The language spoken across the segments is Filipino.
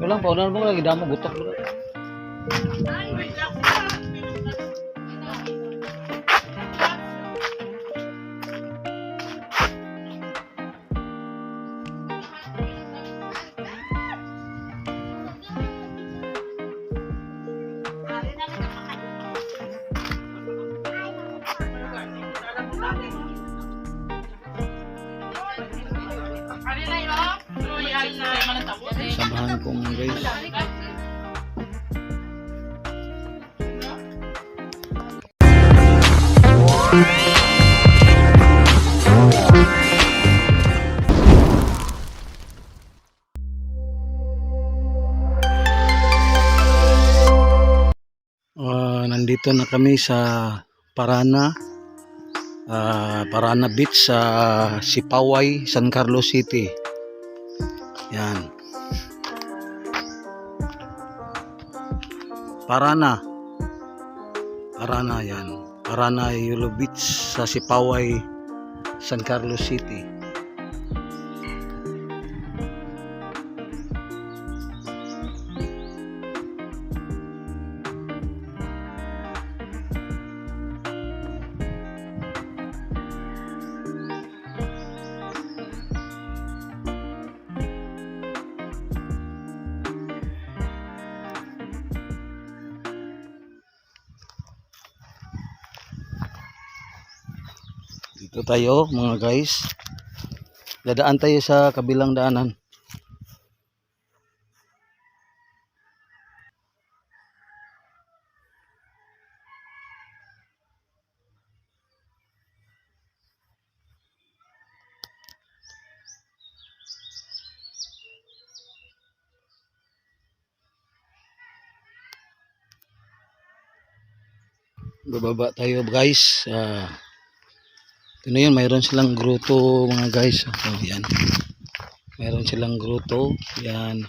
Ulang, Pak. Ulang lagi damu gutok. Samahan ko mga guys. Ah, nandito na kami sa Parana. Ah, Parana Beach sa Sipaway, San Carlos City. Yan. Parana. Parana yan. Parana Yulo Beach sa Sipaway, San Carlos City. Dito tayo mga guys. Dadaan tayo sa kabilang daanan. Bababa tayo guys. Ah, ito na yun, mayroon silang gruto mga guys. Oh, yan. Mayroon silang gruto. Yan.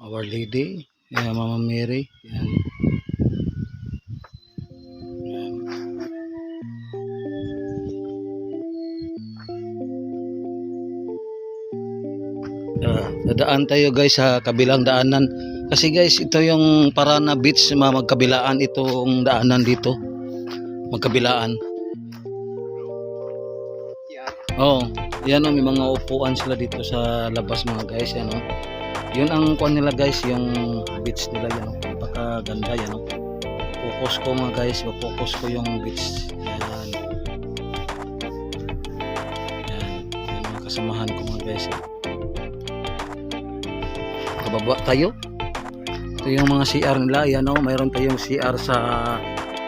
Our Lady. Yan, Mama Mary. Yan. Yan. Ah, dadaan tayo guys sa kabilang daanan. Kasi guys, ito yung Parana Beach, magkabilaan itong daanan dito. Magkabilaan. Oh, yan oh, may mga upuan sila dito sa labas mga guys, yan oh. Yun ang kuan nila guys, yung beach nila yan oh. Napakaganda yan oh. Focus ko mga guys, focus ko yung beach. Yan. Yan, yan mga kasamahan ko mga guys. Eh. Kababa tayo. Ito yung mga CR nila, yan oh, mayroon tayong CR sa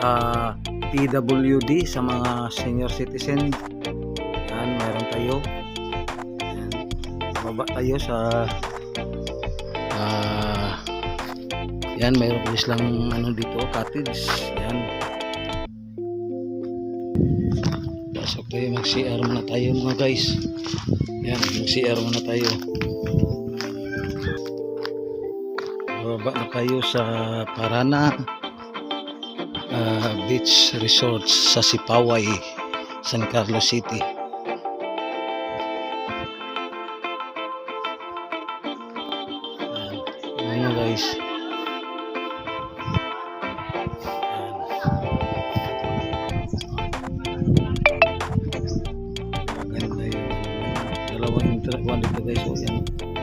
ah, PWD sa mga senior citizen yan, mayroon tayo. Yan. Baba tayo sa ah yan, mayroon pa silang ano dito, cottage. Yan. Pasok tayo, mag-CR muna tayo mga guys. Yan, mag-CR muna tayo. Baba na tayo sa Parana ah, Beach Resort sa Sipaway, San Carlos City. Ayan. Guys. Ayan. Maganda yung dalawang interkwan dito guys. So, yan.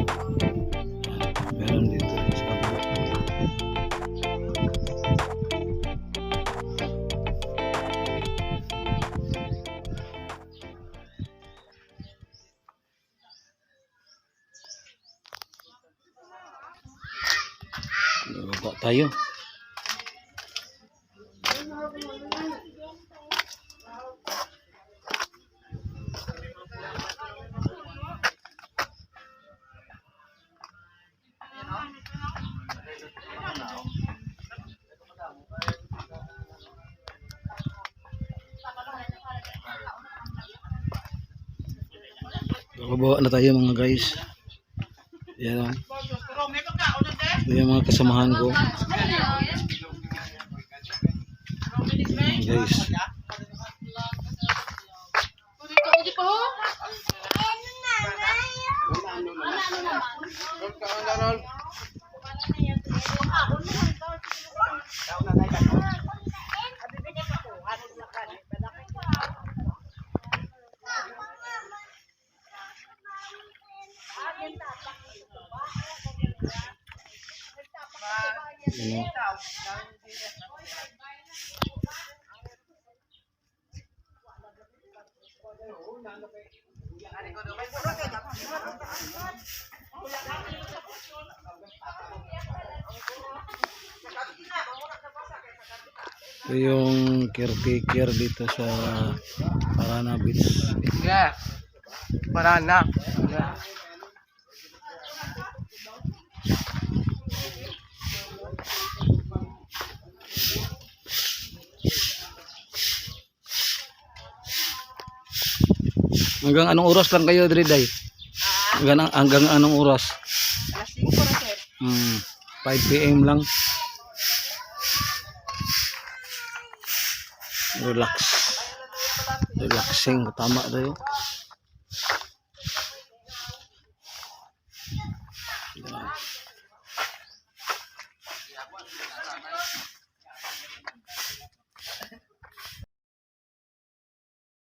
Baba tayo. Baba na tayo mga guys. Yan o. Ito yung mga kasamahan ko. Guys. Thank you. Ano? Ito yung caretaker dito sa Parana Beach. Yeah. Banana. Yeah. Hanggang anong oras lang kayo, Driday? Hanggang, hanggang anong oras? Alas 5 na, sir. Hmm, 5 p.m. lang. Relax. Relaxing. Tama tayo. Yeah.